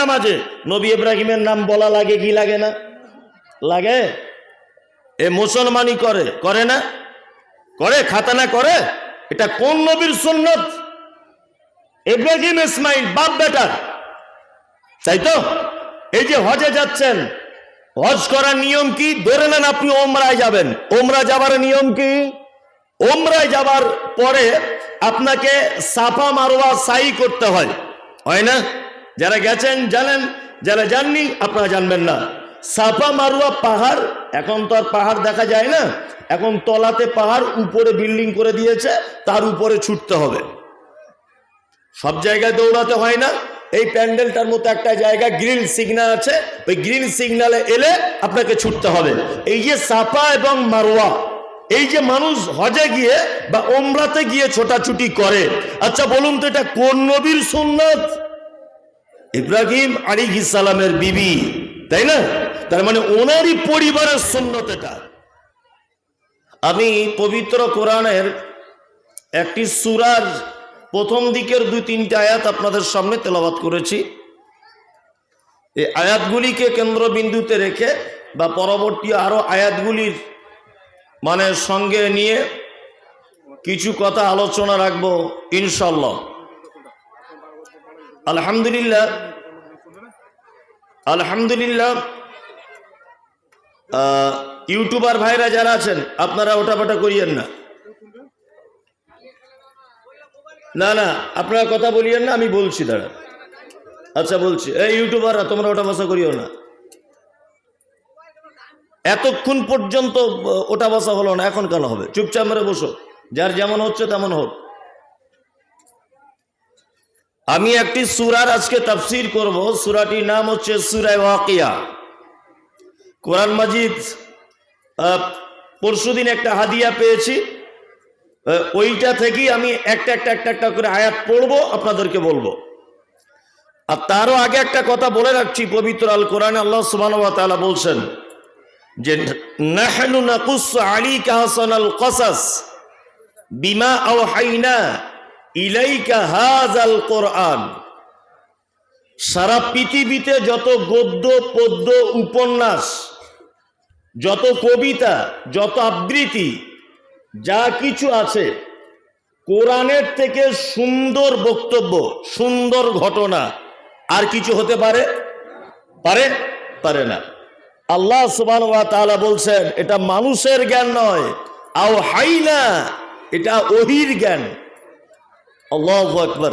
নামাজে। নবী ইব্রাহিমের নাম বলা লাগে কি লাগে না? লাগে? এ মুসলমানই করে। করে না? করে? খাতানা করে? এটা কোন নবীর সুন্নত? ইব্রাহিম ইসমাইল, বাপ বেটার তাই তো? এই যে হজে যাচ্ছেন, হজ করার নিয়ম কি? ধরে নেন আপনি ওমরায় যাবেন। ওমরা যাবার নিয়ম কি? ওমরায় যাবার পরে আপনাকে সাফা মারোয়া সাই করতে হয়। হয় না? যারা গেছেন জানেন, যারা যাননি আপনারা জানবেন না। সাফা মারুয়া পাহাড়, এখন তো আর পাহাড় দেখা যায় না। এখন তলাতে পাহাড়, উপরে বিল্ডিং করে দিয়েছে, তার উপরে ছুটতে হবে। সব জায়গায় দৌড়াতে হয় না। এই প্যান্ডেলটার মতো একটা জায়গা গ্রিন সিগন্যাল আছে। ওই গ্রিন সিগন্যালে এলে আপনাকে ছুটতে হবে। এই যে সাফা এবং মারোয়া, এই যে মানুষ হজে গিয়ে বা ওমরাতে গিয়ে ছোটাছুটি করে। আচ্ছা বলুন তো এটা কোন নবীর সুন্নত? ইব্রাহিম আলী সালামের বিবি, তাই না? তার মানে ওনারই পরিবারের সুন্নত এটা। আমি পবিত্র কোরআনের একটি সুরার প্রথম দিকের দুই তিনটে আয়াত আপনাদের সামনে তেলাবাত করেছি। এই আয়াতগুলিকে কেন্দ্রবিন্দুতে রেখে বা পরবর্তী আরও আয়াতগুলির মানে সঙ্গে নিয়ে কিছু কথা আলোচনা রাখব ইনশাল্লাহ আলহামদুলিল্লাহ। আলহামদুলিল্লাহ। ইউটিউবার ভাইরা যারা আছেন, আপনারা ওটাপাটা করিয়েন না। না না, আপনারা কথা বলিয়েন না, আমি বলছি দাঁড়া আচ্ছা বলছি। এই ইউটিউবাররা, তোমরা ওটা বসা করিও না। এতক্ষণ পর্যন্ত ওটা বসা হলো না, এখন কেন হবে? চুপচাপ মেরে বসো। যার যেমন হচ্ছে, তেমন হোক। আমি একটি সুরার আজকে তাফসির করব। সুরাটির নাম হচ্ছে সুরায় ওয়াকিয়া। কোরআন মাজিদ পরশুদিন একটা হাদিয়া পেয়েছি। ওইটা থেকেই আমি একটা একটা একটা একটা করে আয়াত পড়ব, আপনাদেরকে বলব। আর তারও আগে একটা কথা বলে রাখছি, পবিত্র আল কোরআনে আল্লাহ সুবহান ওয়া বলছেন যে, নাহানু নাহনু নাকুসসু আলাইকা হাসানাল কসাস বিমা আওহাইনা ইলাইকা হাযাল কোরআন। সারা পৃথিবীতে যত গদ্য, পদ্য, উপন্যাস, যত কবিতা, যত আবৃত্তি, যা কিছু আছে, কোরআনের থেকে সুন্দর বক্তব্য, সুন্দর ঘটনা, আর কিছু হতে পারে? পারে? পারে না। আল্লাহ সুবান বলছেন, এটা মানুষের জ্ঞান নয়। আও হাই না এটা ওহির জ্ঞান। আল্লাহ আকবর।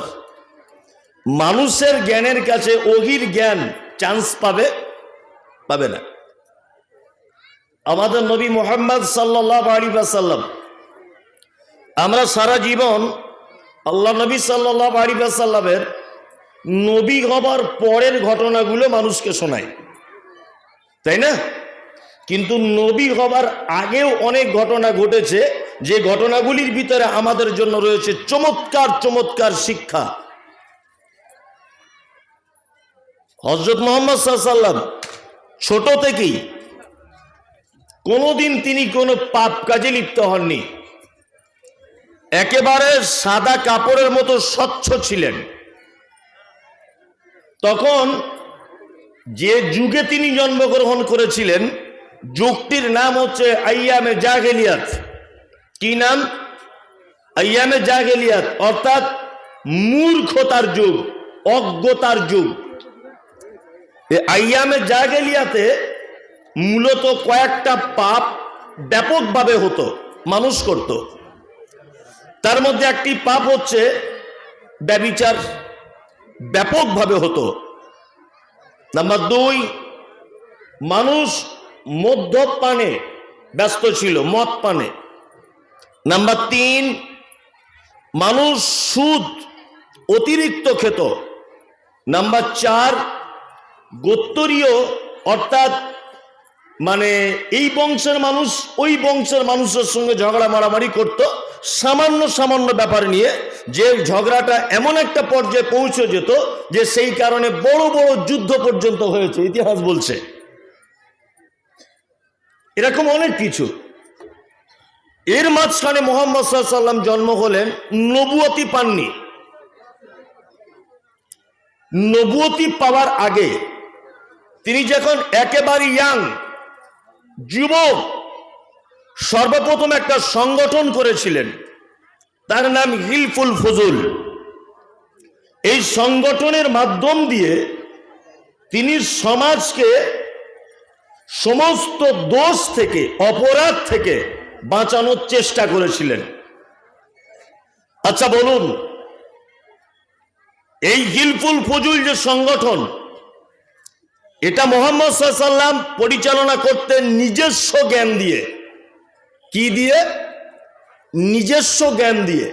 মানুষের জ্ঞানের কাছে ওহির জ্ঞান চান্স পাবে পাবে না। আমাদের নবী মোহাম্মদ সাল্লাহ আমরা সারা জীবন আল্লাহ নবী সাল্লাহ আলী সাল্লামের নবী হবার পরের ঘটনাগুলো মানুষকে শোনায় তাই না? কিন্তু নবী হবার আগেও অনেক ঘটনা ঘটেছে, যে ঘটনাগুলির ভিতরে আমাদের জন্য রয়েছে চমৎকার চমৎকার শিক্ষা। হজরত মোহাম্মদ সাল্লাম ছোট থেকেই কোনোদিন তিনি কোনো পাপ কাজে লিপ্ত হননি। একেবারে সাদা কাপড়ের মতো স্বচ্ছ ছিলেন। তখন যে যুগে তিনি জন্মগ্রহণ করেছিলেন যুগটির নাম হচ্ছে আইয়ামে জাগেলিয়াত। কি নাম? আইয়ামে জাগেলিয়াত। অর্থাৎ মূর্খতার যুগ, অজ্ঞতার যুগ। আইয়ামে জাগেলিয়াতে মূলত কয়েকটা পাপ ব্যাপকভাবে হতো, মানুষ করত। তার মধ্যে একটি পাপ হচ্ছে ব্যবিচার, ব্যাপকভাবে হতো। নাম্বার দুই, মানুষ মদ্যপানে ব্যস্ত ছিল মদ পানে নাম্বার তিন, মানুষ সুদ অতিরিক্ত খেত। নাম্বার চার, গোত্তরীয় অর্থাৎ মানে এই বংশের মানুষ ওই বংশের মানুষের সঙ্গে ঝগড়া মারামারি করত। সামান্য সামান্য ব্যাপার নিয়ে যে ঝগড়াটা এমন একটা পর্যায়ে পৌঁছে যেত যে সেই কারণে বড় বড় যুদ্ধ পর্যন্ত হয়েছে, ইতিহাস বলছে। এরকম অনেক কিছু। এর মাঝখানে মোহাম্মদ সাল্লাম জন্ম হলেন নবুয়তি পাননি। নবুয়তি পাওয়ার আগে তিনি যখন একেবারে ইয়াং যুবক, সর্বপ্রথম একটা সংগঠন করেছিলেন, তার নাম হিলফুল ফজুল। এই সংগঠনের মাধ্যম দিয়ে তিনি সমাজকে সমস্ত দোষ থেকে, অপরাধ থেকে বাঁচানোর চেষ্টা করেছিলেন। আচ্ছা বলুন, এই হিলফুল ফজুল যে সংগঠন, এটা মোহাম্মদ সাল্লাম পরিচালনা করতেন নিজস্ব জ্ঞান দিয়ে। কি দিয়ে? নিজস্ব জ্ঞান দিয়ে।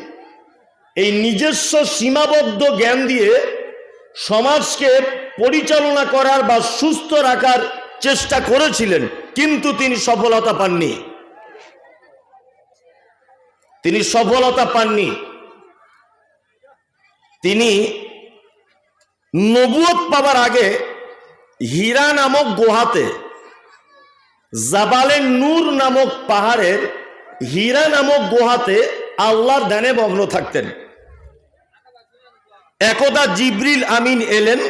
এই নিজস্ব সীমাবদ্ধ জ্ঞান দিয়ে সমাজকে পরিচালনা করার বা সুস্থ রাখার চেষ্টা করেছিলেন, কিন্তু তিনি সফলতা পাননি। তিনি সফলতা পাননি। তিনি নবুয়ত পাবার আগে হীরা নামক গুহাতে, জাবালে নূর নামক পাহাড়ের হীরা নামক গুহাতে আল্লাহর ধ্যানে মগ্ন থাকতেন। একদা জিব্রিল আমিন এলেন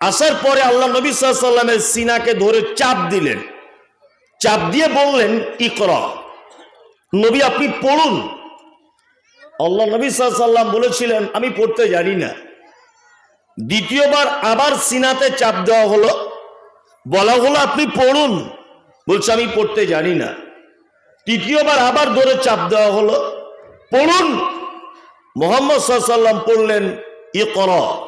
আসার পরে আল্লাহ নবী সাল্লামের সিনাকে ধরে চাপ দিলেন। চাপ দিয়ে বললেন, ইকর, নবী আপনি পড়ুন। আল্লাহ নবী সাল্লাম বলেছিলেন, আমি পড়তে জানি না। দ্বিতীয়বার আবার সিনাতে চাপ দেওয়া হলো। বলা হলো, আপনি পড়ুন। বলছে, আমি পড়তে জানি না। তৃতীয়বার আবার ধরে চাপ দেওয়া হলো, পড়ুন। মোহাম্মদ সাল্লাম পড়লেন ই কর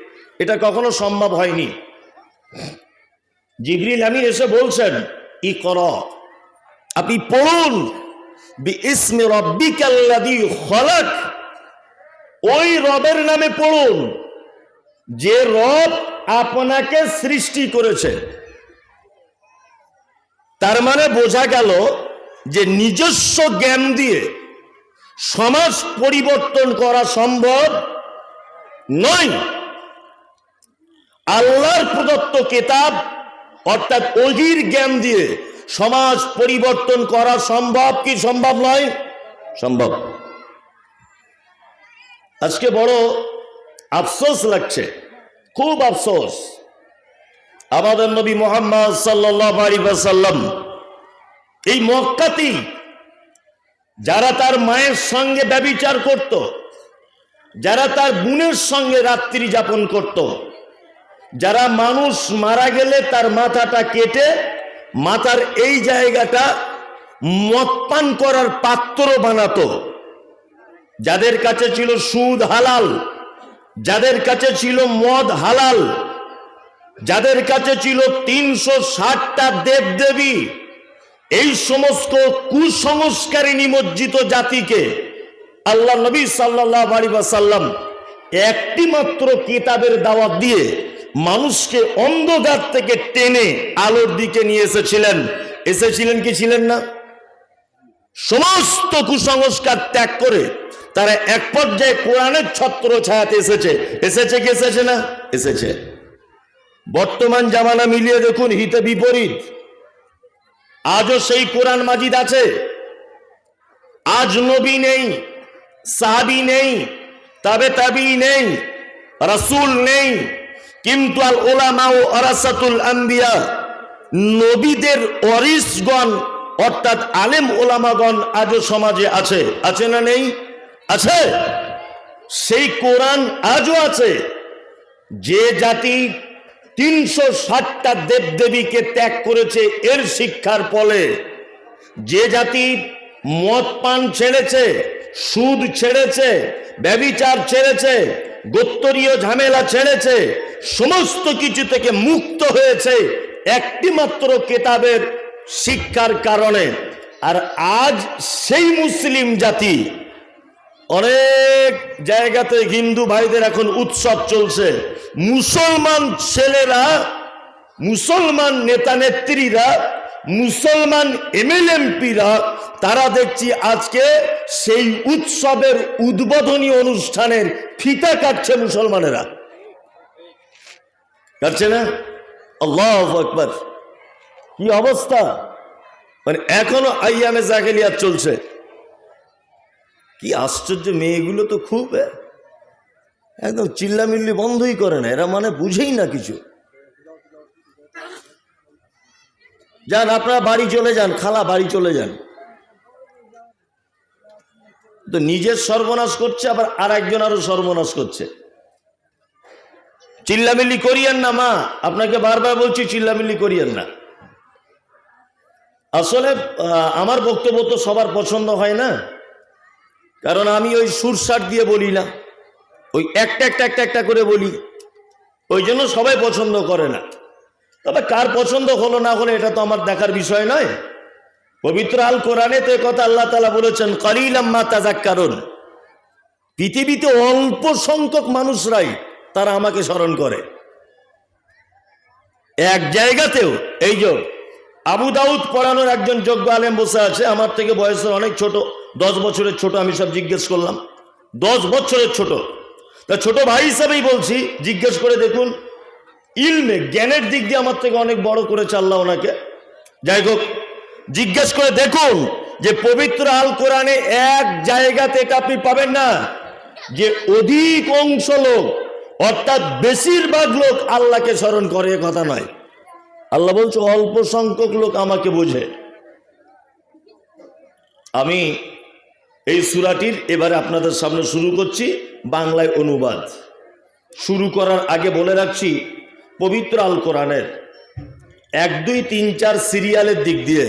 এটা কখনো সম্ভব হয়নি। জিবরিল আমি এসে বলছেন ই কর আপনি পড়ুন ওই রবের নামে পড়ুন, যে রব আপনাকে সৃষ্টি করেছে। তার মানে বোঝা গেল যে নিজস্ব জ্ঞান দিয়ে সমাজ পরিবর্তন করা সম্ভব নয়। আল্লাহর প্রদত্ত কেতাব, অর্থাৎ অহির জ্ঞান দিয়ে সমাজ পরিবর্তন করা সম্ভব কি সম্ভব নয়? সম্ভব। আজকে বড় আফসোস লাগছে, খুব আফসোস। আমাদের নবী মোহাম্মদ সাল্লাম এই মক্কাতেই যারা তার মায়ের সঙ্গে ব্যবিচার করত, যারা তার বোনের সঙ্গে রাত্রি যাপন করত যারা মানুষ মারা গেলে তার মাথাটা কেটে মাথার এই জায়গাটা মদপান করার পাত্র বানাতো। যাদের কাছে ছিল সুদ হালাল, যাদের কাছে ছিল মদ হালাল, যাদের কাছে ছিল তিনশো ষাটটা দেব দেবী এই সমস্ত কুসংস্কারে নিমজ্জিত জাতিকে আল্লাহ নবী সাল্লাহ আলী সাল্লাম একটি মাত্র কিতাবের দাওয়াত দিয়ে মানুষকে অন্ধকার থেকে টেনে আলোর দিকে নিয়ে এসেছিলেন। এসেছিলেন কি ছিলেন না? সমস্ত কুসংস্কার ত্যাগ করে তারা এক পর্যায়ে কোরআনের ছত্র ছায়াতে এসেছে। এসেছে কি, এসেছে না? এসেছে। বর্তমান জামানা মিলিয়ে দেখুন, হিতে বিপরীত। আজও সেই কোরআন মাজিদ আছে। আজ নবী নেই, সাহাবি নেই, তবে তাবি নেই, রাসূল নেই কিন্তু আল ওলামা ও আরাসাতুল আম্বিয়া, নবীদের অরিসগণ অর্থাৎ আলেম ওলামাগণ আজও সমাজে আছে। আছে না নেই? আছে। সেই কোরআন আজও আছে। যে জাতি তিনশো ষাটটা দেবদেবীকে ত্যাগ করেছে এর শিক্ষার ফলে, যে জাতি মদ পান ছেড়েছে, সুদ ছেড়েছে, ব্যবিচার ছেড়েছে গোত্তরীয় ঝামেলা ছেড়েছে, সমস্ত কিছু থেকে মুক্ত হয়েছে একটি মাত্র কেতাবের শিক্ষার কারণে। আর আজ সেই মুসলিম জাতি অনেক জায়গাতে হিন্দু ভাইদের এখন উৎসব চলছে। মুসলমান ছেলেরা, মুসলমান নেতা নেত্রীরা মুসলমান এমএলএমপিরা তারা দেখছি আজকে সেই উৎসবের উদ্বোধনী অনুষ্ঠানের ফিতা কাটছে মুসলমানেরা। কাটছে না? আল্লাহ আকবর। কি অবস্থা? মানে এখনও আইয়ামে জাগেলিয়াত চলছে। কি আশ্চর্য, মেয়েগুলো তো খুব একদম চিল্লামিল্লি বন্ধই করে না, এরা মানে বুঝেই না কিছু। যান, আপনারা বাড়ি চলে যান, খালা বাড়ি চলে যান। তো নিজের সর্বনাশ করছে, আবার আর একজন আরও সর্বনাশ করছে। চিল্লামিল্লি করিয়েন না, মা। আপনাকে বারবার বলছি, চিল্লামিল্লি করিয়েন না। আসলে আমার বক্তব্য তো সবার পছন্দ হয় না। কারণ আমি ওই সুরসাট দিয়ে বলি না। ওই একটা একটা একটা একটা করে বলি। ওই জন্য সবাই পছন্দ করে না। তবে কার পছন্দ হলো না হলো, এটা তো আমার দেখার বিষয় নয়। পবিত্র আল কোরআনে তো কথা আল্লাহ তালা বলেছেন কলিলাম্মা তাজাক কারণ পৃথিবীতে অল্প সংখ্যক মানুষরাই তারা আমাকে স্মরণ করে। এক জায়গাতেও, এই যে আবু দাউদ পড়ানোর একজন যোগ্য আলেম বসে আছে, আমার থেকে বয়সের অনেক ছোট, দশ বছরের ছোট, আমি সব জিজ্ঞেস করলাম, দশ বছরের ছোট। তা ছোট ভাই হিসাবেই বলছি, জিজ্ঞেস করে দেখুন, ইলমে, জ্ঞানের দিক দিয়ে আমার থেকে অনেক বড় করে চাল্লা ওনাকে। যাই হোক জিজ্ঞেস করে দেখুন যে পবিত্র আল কোরআনে এক জায়গা থেকে আপনি পাবেন না, যে অধিক অংশ লোক, অর্থাৎ বেশিরভাগ লোক আল্লাহকে স্মরণ করে কথা নয়। আল্লাহ বলছে, অল্প সংখ্যক লোক আমাকে বোঝে। আমি এই সুরাটির এবারে আপনাদের সামনে শুরু করছি বাংলায় অনুবাদ। শুরু করার আগে বলে রাখছি, পবিত্র আল কোরআনের এক, দুই, তিন, চার সিরিয়ালের দিক দিয়ে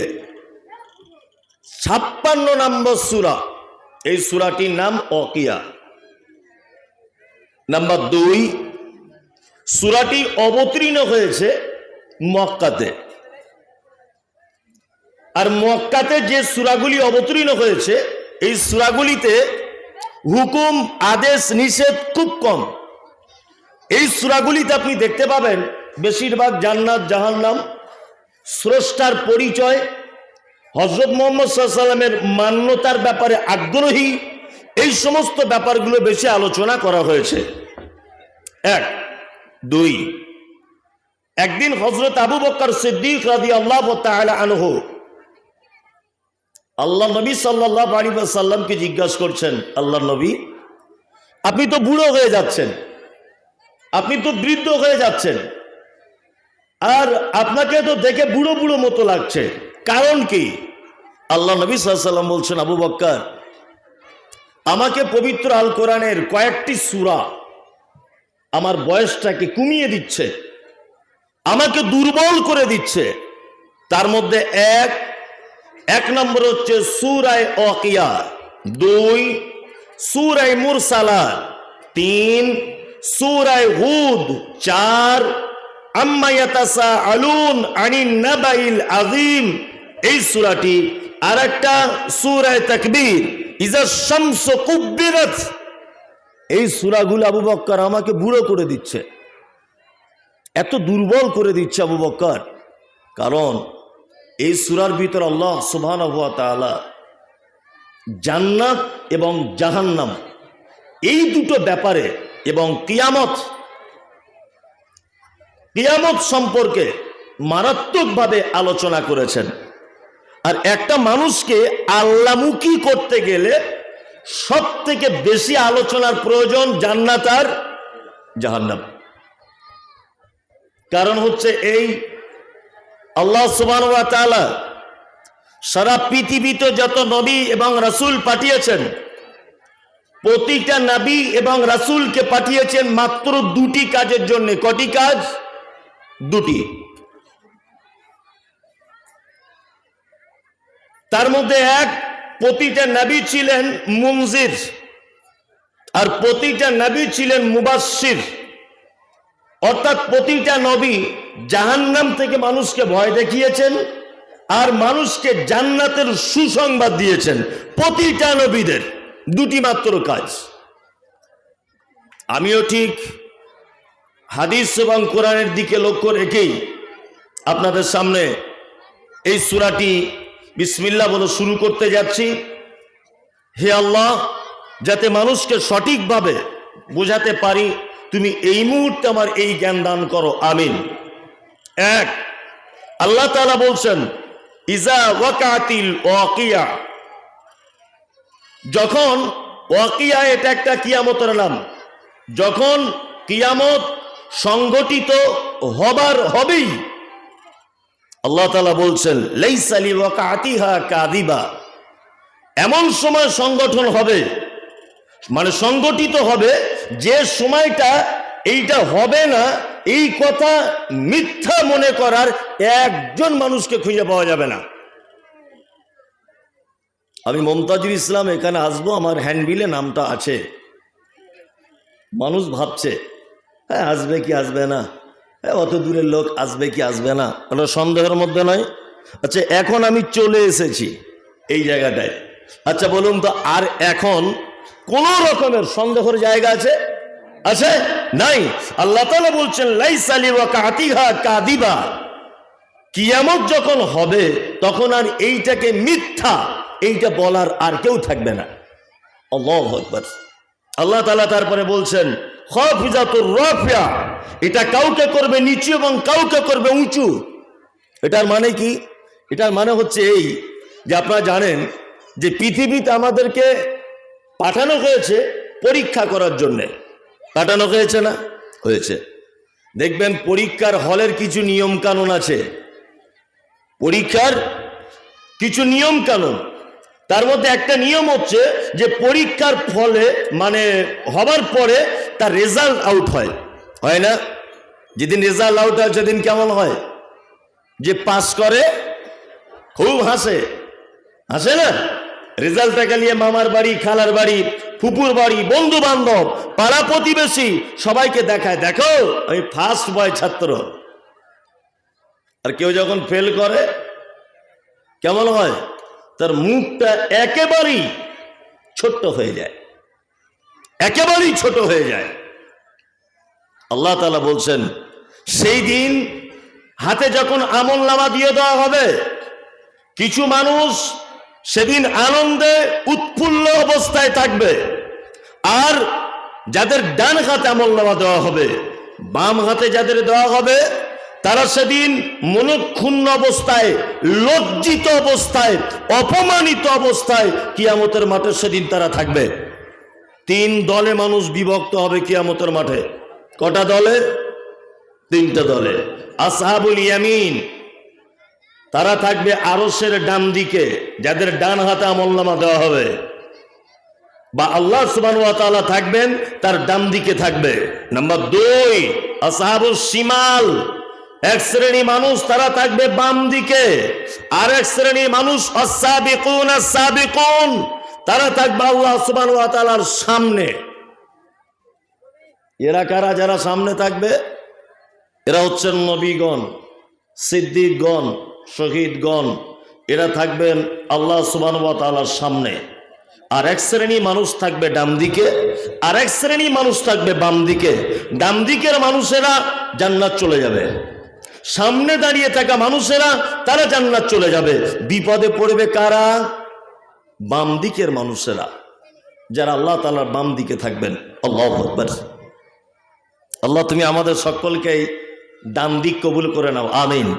ছাপ্পান্ন নম্বর সুরা। এই সুরাটির নাম অকিয়া। নাম্বার দুই, সুরাটি অবতীর্ণ হয়েছে মক্কাতে। আর মক্কাতে যে সুরাগুলি অবতীর্ণ হয়েছে, এই সুরাগুলিতে হুকুম, আদেশ, নিষেধ খুব কম। এই সুরাগুলিতে আপনি দেখতে পাবেন, বেশিরভাগ জান্নাত, জাহান্নাম, স্রষ্টার পরিচয় হজরত মোহাম্মদ সাল্লামের মান্যতার ব্যাপারে আগ্রহী, এই সমস্ত ব্যাপারগুলো বেশি আলোচনা করা হয়েছে। এক, দুই, একদিন হজরত আবু বক্কর সিদ্দিক রাদি আল্লাহ আনহু আল্লাহ নবী সাল্লাহ আলী সাল্লামকে জিজ্ঞাসা করছেন আল্লাহ নবী, আপনি তো বুড়ো হয়ে যাচ্ছেন, আপনি তো বৃদ্ধ হয়ে যাচ্ছেন, আর আপনাকে তো দেখে বুড়ো বুড়ো মতো লাগছে। কারণ কি? আল্লাহ নবী সাল্লাম বলছেন, আবু বক্কর, আমাকে পবিত্র আল কোরআনের কয়েকটি সুরা আমার বয়সটাকে কমিয়ে দিচ্ছে, আমাকে দুর্বল করে দিচ্ছে। তার মধ্যে এক এক নম্বর হচ্ছে সুরায় অকিয়া, দুই, সুরায় মুরসালা তিন, সুরায় হুদ, চার আম্মায়াতাসা আলুন আনিন নাবাইল আজিম এই সুরাটি আর একটা সুরায় তাকবীর, ইজা শামস কুব্বিরাত এই সুরাগুলো আবু বক্কর আমাকে বুড়ো করে দিচ্ছে। এত দুর্বল করে দিচ্ছে আবু বক্কর। কারণ এই সুরার ভিতর আল্লাহ সুবহান জান্নাত এবং জাহান্নাম, এই দুটো ব্যাপারে এবং কিয়ামত কিয়ামত সম্পর্কে মারাত্মকভাবে আলোচনা করেছেন। আর একটা মানুষকে আল্লামুখী করতে গেলে সব থেকে বেশি আলোচনার প্রয়োজন জান্নাত আর জাহান্নাম। কারণ হচ্ছে এই আল্লাহ সুবান সারা পৃথিবীতে যত নবী এবং রাসূল পাঠিয়েছেন, প্রতিটা নবী এবং রাসূলকে পাঠিয়েছেন মাত্র দুটি কাজের জন্য। কটি কাজ? দুটি। তার মধ্যে এক প্রতিটা নবী ছিলেন মুনজির আর প্রতিটা নবী ছিলেন মুবাসির অর্থাৎ প্রতিটা নবী জাহান্নাম থেকে মানুষকে ভয় দেখিয়েছেন আর মানুষকে জান্নাতের সুসংবাদ দিয়েছেন প্রতিটা নবীদের, দুটি মাত্র কাজ। আমিও ঠিক হাদিস এবং কোরআনের দিকে লক্ষ্য রেখেই আপনাদের সামনে এই সুরাটি বিসমিল্লা বলে, শুরু করতে যাচ্ছি। হে আল্লাহ, যাতে মানুষকে সঠিকভাবে বোঝাতে পারি, তুমি এই মুহূর্তে আমার এই জ্ঞান দান করো। আমিন। এক, আল্লাহ তাআলা বলছেন, ইজা ওয়াকাতিল ওয়াকিয়া। যখন ওয়াকিয়া এটা একটা কিয়ামতের নাম, যখন কিয়ামত সংগঠিত হবার হবেই আল্লাহ তালা বলছেন এমন সময় সংগঠন হবে মানে সংগঠিত হবে, যে সময়টা এইটা হবে না, এই কথা মিথ্যা মনে করার একজন মানুষকে খুঁজে পাওয়া যাবে না। আমি মমতাজুল ইসলাম এখানে আসব, আমার হ্যান্ডবিলে নামটা আছে। মানুষ ভাবছে হ্যাঁ আসবে কি, আসবে না? অত দূরের লোক আসবে কি আসবে না? কোনো সন্দেহের মধ্যে নয়। আচ্ছা এখন আমি চলে এসেছি এই জায়গাটায়। আচ্ছা বলুন তো, আর এখন কোন রকমের সন্দেহের জায়গা আছে? আছে? নাই। আল্লাহ তাআলা বলছেন কাদিবা কিয়ামত যখন হবে, তখন আর এইটাকে মিথ্যা, এইটা বলার আর কেউ থাকবে না। আল্লাহু আল্লাহ তাআলা তারপরে বলছেন এটা কাউকে করবে নিচু এবং কাউকে করবে উঁচু। এটার মানে কি? এটার মানে হচ্ছে এই যে আপনারা জানেন যে পৃথিবীতে আমাদেরকে পাঠানো হয়েছে পরীক্ষা করার জন্যে। পাঠানো হয়েছে না? হয়েছে। দেখবেন পরীক্ষার হলের কিছু নিয়ম কানুন আছে। পরীক্ষার কিছু নিয়ম কানুন তার মধ্যে একটা নিয়ম হচ্ছে যে পরীক্ষার ফলে মানে হবার পরে তার রেজাল্ট আউট হয়। হয় না? যেদিন রেজাল্ট আউট হয়, সেদিন কেমন হয়? যে পাস করে, খুব হাসে। হাসে না? রেজাল্টটাকে নিয়ে মামার বাড়ি, খালার বাড়ি, ফুপুর বাড়ি বন্ধু বান্ধব পাড়া প্রতিবেশী সবাইকে দেখায়। দেখো, আমি ফার্স্ট বয় ছাত্র। আর কেউ যখন ফেল করে, কেমন হয়? তার মুখটা একেবারেই ছোট্ট হয়ে যায়। একেবারেই ছোট হয়ে যায়। আল্লাহ তালা বলছেন, সেই দিন হাতে যখন আমল নামা দিয়ে দেওয়া হবে, কিছু মানুষ সেদিন আনন্দে উৎফুল্ল অবস্থায় থাকবে। আর যাদের ডান হাতে আমল নামা দেওয়া হবে, বাম হাতে যাদের দেওয়া হবে, তারা সেদিন মনক্ষুণ্ণ অবস্থায়, লজ্জিত অবস্থায়, অপমানিত অবস্থায় কিয়ামতের মাঠে সেদিন তারা থাকবে। তিন দলে মানুষ বিভক্ত হবে কিয়ামতের মাঠে। কটা দলে? তিনটা দলে। আসহাবুল ইয়ামিন, তারা থাকবে আরসের ডান দিকে, যাদের ডান হাতে আমলনামা দেওয়া হবে। বা আল্লাহ সুবান থাকবেন, তার ডান দিকে থাকবে। নাম্বার দুই আসহাবুল সিমাল এক শ্রেণি মানুষ তারা থাকবে বাম দিকে আর এক শ্রেণি মানুষ অসাবিকুন আসাবিকুন তারা থাকবে আল্লাহ সুবান তাআলার সামনে। এরা কারা? যারা সামনে থাকবে, এরা হচ্ছেন নবীগণ, সিদ্দিকগণ, শহীদগণ। এরা থাকবেন আল্লাহ সুবান তালার সামনে। আর এক শ্রেণি মানুষ থাকবে ডাম দিকে, আর এক শ্রেণি মানুষ থাকবে বাম দিকে। ডাম দিকের মানুষেরা জান্নাত চলে যাবে। সামনে দাঁড়িয়ে থাকা মানুষেরা, তারা জান্নাত চলে যাবে। বিপদে পড়বে কারা? বাম দিকের মানুষেরা, যারা আল্লাহ তালার বাম দিকে থাকবেন, আল্লাহ আকবার। আল্লাহ, তুমি আমাদের সকলকে ডান দিক কবুল করে নাও, আমিন।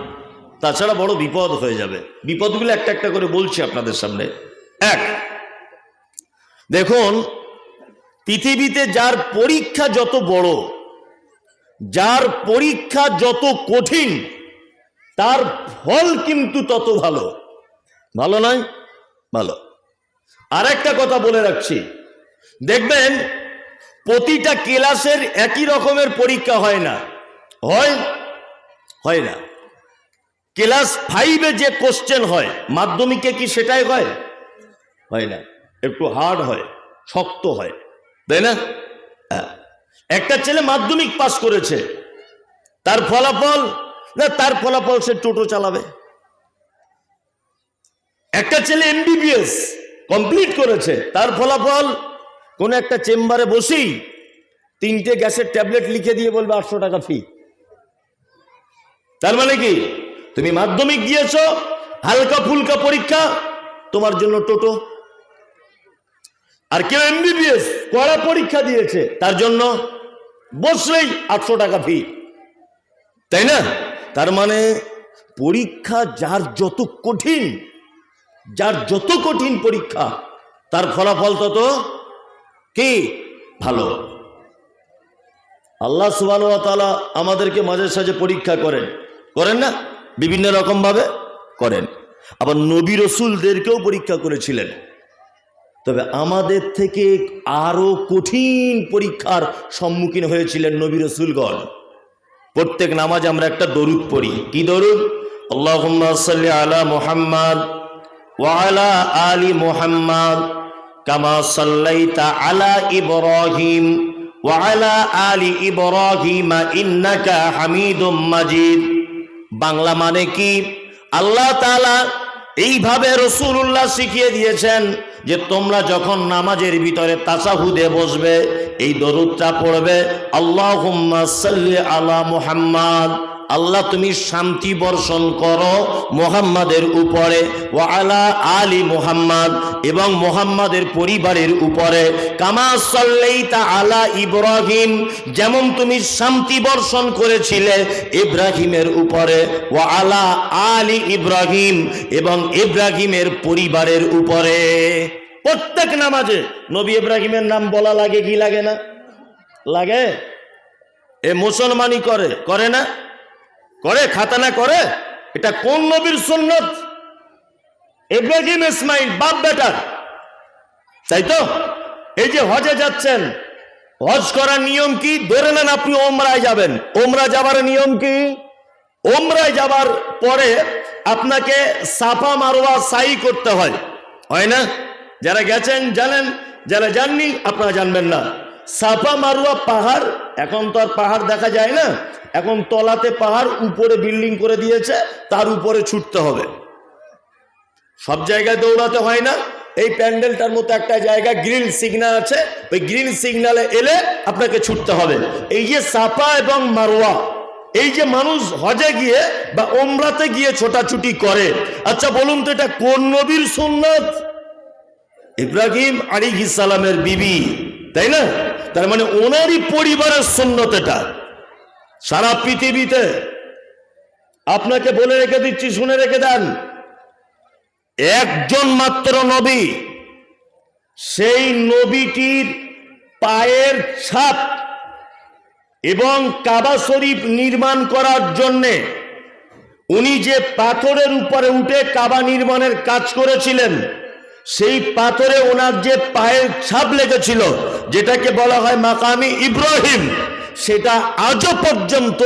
তাছাড়া বড় বিপদ হয়ে যাবে। বিপদগুলো একটা একটা করে বলছি আপনাদের সামনে। এক, দেখুন, পৃথিবীতে যার পরীক্ষা যত বড়, যার পরীক্ষা যত কঠিন, তার ফল কিন্তু তত ভালো। ভালো নয়? ভালো। আর একটা কথা বলে রাখছি। দেখবেন, প্রতিটা ক্লাসের একই রকমের পরীক্ষা হয় না। হয়? হয় না। ক্লাস ফাইভে যে কোশ্চেন হয়, মাধ্যমিকে কি সেটাই হয়? হয় না। একটু হার্ড হয়, শক্ত হয়। তাই না? হ্যাঁ। একটা ছেলে মাধ্যমিক পাস করেছে। তার ফলাফল? না, তার ফলাফল সে টোটো চালাবে। একটা ছেলে এমবিবিএস কমপ্লিট করেছে। তার ফলাফল, কোন একটা চেম্বারে বসেই তিনটে গ্যাসের ট্যাবলেট লিখে দিয়ে বলবে আটশো টাকা ফি তার মানে কি? তুমি মাধ্যমিক দিয়েছ, হালকা ফুলকা পরীক্ষা, তোমার জন্য টোটো। আর কেউ এমবিবিএস কড়া পরীক্ষা দিয়েছে, তার জন্য বসলেই আটশো টাকা ফি তাই না? তার মানে পরীক্ষা যার যত কঠিন যার যত কঠিন পরীক্ষা, তার ফলাফল তত কি? ভালো। আল্লাহ সুবাহ তালা আমাদেরকে মাঝে সাঝে পরীক্ষা করেন। করেন না? বিভিন্ন রকম ভাবে করেন। আবার নবী রসুলদেরকেও পরীক্ষা করেছিলেন। তবে আমাদের থেকে আরও কঠিন পরীক্ষার সম্মুখীন হয়েছিলেন নবী রসুলগণ। প্রত্যেক নামাজ আমরা একটা দরুদ পড়ি। কি দরুদ? আল্লাহ আলা মুহাম্মদ ওয়া আলা মুহাম্মদ কামা সাল্লাইতা আলা ইব্রাহিম ওয়া আলা বাংলা মানে কি? আল্লাহ তাআলা এইভাবে রসুল্লাহ শিখিয়ে দিয়েছেন যে তোমরা যখন নামাজের ভিতরে তাসাহুদে বসবে, এই দরুদটা পড়বে আল্লাহ আলা মুহাম্মদ। আল্লাহ তুমি শান্তি বর্ষণ করো মোহাম্মদের উপরে ও আলা আলী মোহাম্মদ এবং মোহাম্মদের পরিবারের উপরে। কামা সাল্লাইতা আলা ইব্রাহিম, যেমন তুমি শান্তি বর্ষণ করেছিলে ইব্রাহিমের উপরে। ও আলা আলী ইব্রাহিম এবং ইব্রাহিমের পরিবারের উপরে। প্রত্যেক নামাজে নবী ইব্রাহিমের নাম বলা লাগে কি লাগে না? লাগে? এ মুসলমানই করে করে না? করে, খাতানা করে, এটা কোন নবীর সুন্নত? ইব্রাহিম ইসমাইল, বাপ বেটার। তাই তো? এই যে হজে যাচ্ছেন, হজ করার নিয়ম কি? ধরে নেন আপনি ওমরায় যাবেন। ওমরা যাবার নিয়ম কি? ওমরায় যাবার পরে আপনাকে সাফা মারোয়া সাই করতে হয়। হয় না? যারা গেছেন, জানেন, যারা যাননি, আপনারা জানবেন না। সাফা মারুয়া পাহাড়, এখন তো আর পাহাড় দেখা যায় না, এখন তলাতে পাহাড় উপরে বিল্ডিং করে দিয়েছে, তার উপরে ছুটতে হবে। সব জায়গায় দৌড়াতে হয় না, এই প্যান্ডেলটার মতো একটা জায়গা গ্রিন সিগনাল আছে, ওই গ্রিন সিগনালে এলে আপনাকে ছুটতে হবে। এই যে সাপা এবং মারোয়া, এই যে মানুষ হজে গিয়ে বা ওমরাতে গিয়ে ছোটাছুটি করে আচ্ছা বলুন তো এটা কোন নবীর সুন্নত? ইব্রাহিম আলী সালামের বিবি, তাই না? তার মানে ওনারই পরিবারের সুন্নত এটা। সারা পৃথিবীতে আপনাকে বলে রেখে দিচ্ছি, শুনে রেখে দেন। একজন মাত্র নবী, সেই নবীটির পায়ের ছাপ এবং কাবা শরীফ নির্মাণ করার জন্যে উনি যে পাথরের উপরে উঠে কাবা নির্মাণের কাজ করেছিলেন সেই পাথরে ওনার যে পায়ের ছাপ লেগেছিল, যেটাকে বলা হয় মাকামি ইব্রাহিম, সেটা আজও পর্যন্ত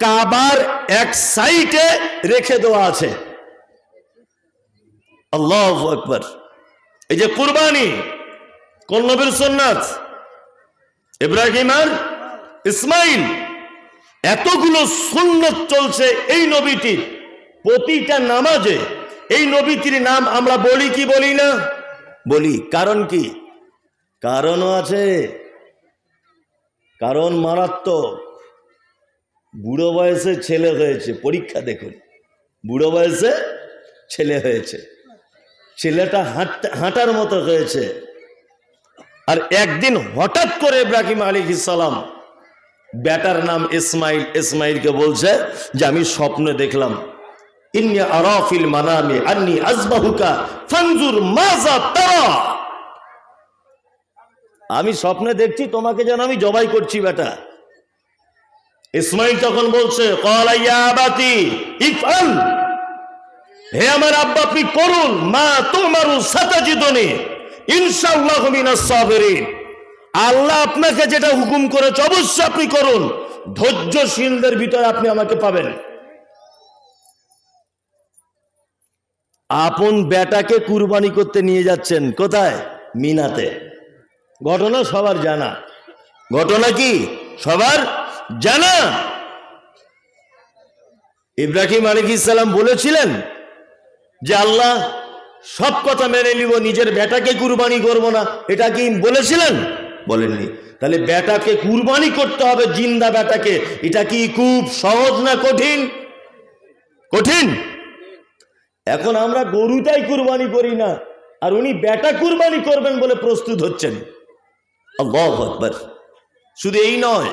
কাবার এক সাইটে রেখে দেওয়া আছে। আল্লাহ আকবর। এই যে কুরবানি, কোন নবীর সুন্নাত? ইব্রাহিম আর ইসমাইল। এতগুলো সুন্নত চলছে এই নবীটির। প্রতিটা নামাজে এই নবীটির নাম আমরা বলি কি বলি না? বলি, কারণ কি? কারণও আছে। কারণ মারাত্মক। বুড়ো বয়সে ছেলে হয়েছে, পরীক্ষা দেখুন। বুড়ো বয়সে ছেলে হয়েছে। ছেলেটা হাঁটার মতো হয়েছে। আর একদিন হঠাৎ করে ইব্রাহিম আলী সালাম, বেটার নাম ইসমাইল ইসমাইলকে বলছে যে, আমি স্বপ্নে দেখলাম। আমি স্বপ্নে দেখছি, তোমাকে যেন আমি জবাই করছি, বেটা। ইসমাইল তখন বলছে হে আমার আব্বা, আপনি করুন, মা তোমারু আল্লাহ আপনাকে যেটা হুকুম করেছে, অবশ্যই আপনি করুন। ধৈর্যশীলদের ভিতরে আপনি আমাকে পাবেন। আপন বেটাকে কুরবানি করতে নিয়ে যাচ্ছেন কোথায়? মিনাতে। ঘটনা সবার জানা। ঘটনা কি? সবার জানা। ইব্রাহিম আলিক ইসালাম বলেছিলেন যে, আল্লাহ সব কথা মেনে নিব, নিজের বেটাকে কুরবানি করব না। এটা কি বলেছিলেন? বলেননি। তাহলে বেটাকে কুরবানি করতে হবে জিন্দা বেটাকে। এটা কি খুব সহজ না কঠিন? কঠিন? এখন আমরা গরুটাই কুরবানি করি না, আর উনি বেটা কুরবানি করবেন বলে প্রস্তুত হচ্ছেন। শুধু এই নয়,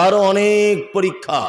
আর অনেক পরীক্ষা।